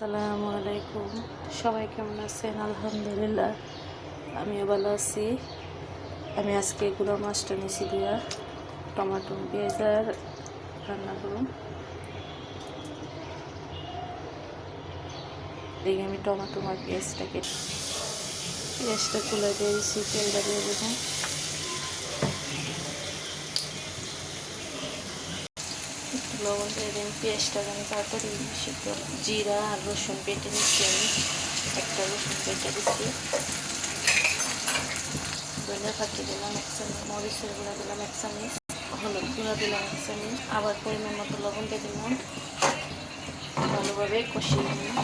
আসসালামু আলাইকুম। সবাই কেমন আছেন? আলহামদুলিল্লাহ, আমিও ভালো আছি। আমি আজকে গুঁড়ো মাছটা নিছি দিয়া, টমাটো পেঁয়াজ আর রান্না করুন। দেখি আমি টমাটো আর পেঁয়াজটাকে, পেঁয়াজটা তুলে দিয়ে দিচ্ছি, তেলটা দিয়ে দেবো একটু লবণ দিয়ে দিন পেঁয়াজটা আমি তাড়াতাড়ি সিদ্ধ জিরা আর রসুন বেটে নিচ্ছি আমি। একটা রসুন বেটে দিচ্ছি। ধনিয়া পাতি দিলাম এক চামচ মরিচের গুঁড়া দিলাম এক হলুদ গুঁড়া দিলাম এক চামচ আবার পরিমাণ মতো লবণ দিয়ে দিলাম। ভালোভাবে কষিয়ে নিলাম।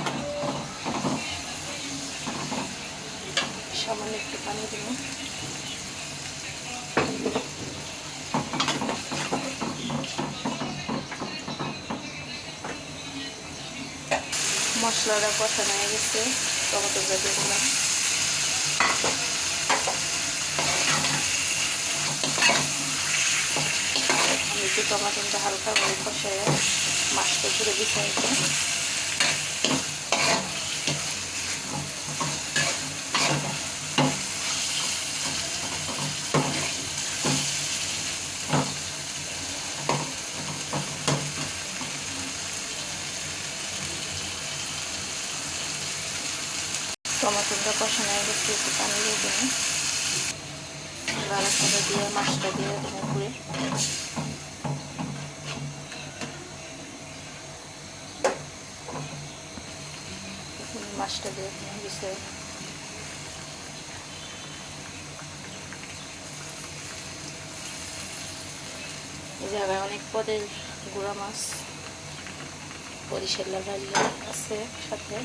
সামান্য একটু পানি দিলাম। মশলাটা কষানো হয়ে গেছে টমেটোটা দিয়ে দিলাম একটু টমাটোটা হালকা করে কষায় মাছটা পুরো বিছাই টমাটোটা কষানো হয়ে গেছে, একটু পানি দিয়ে দিন লালাটা দিয়ে মাছটা দিয়ে দেবো করে মাছটা দিয়ে দিছে। এই জায়গায় অনেক পদের গুঁড়া মাছ বরিশাল লাগাইলে আছে সাথে।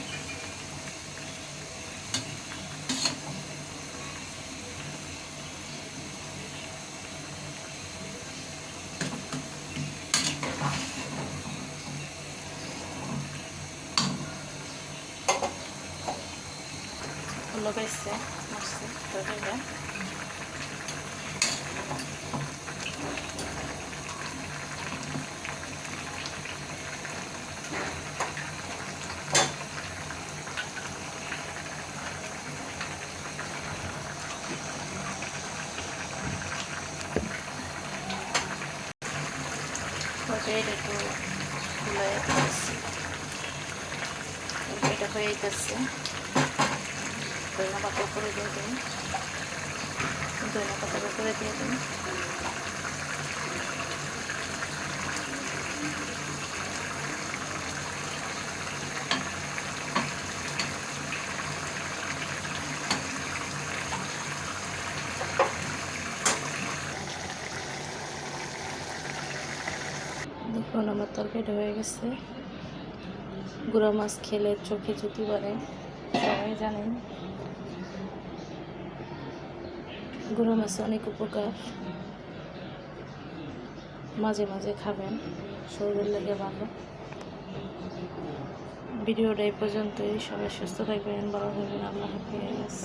লগাইছে মাছটা তরকারিটা তরকারিটা একটু ফুলাই এটা হয়ে যাচ্ছে ধনিয়া পাতা করে দিয়ে দিন ধনিয়া পাতা করে দিয়ে দিন দেখুন, আমার তরকারিটা হয়ে গেছে। গুঁড়া মাছ খেলে চোখে জুতি বাড়ে সবাই জানেন গুঁড়ো মাছ অনেক উপকার। মাঝে মাঝে খাবেন, শরীরের লেগে ভালো। ভিডিওটা এই পর্যন্তই। সবাই সুস্থ থাকবেন, ভালো থাকবেন। আল্লাহ হাফিজ।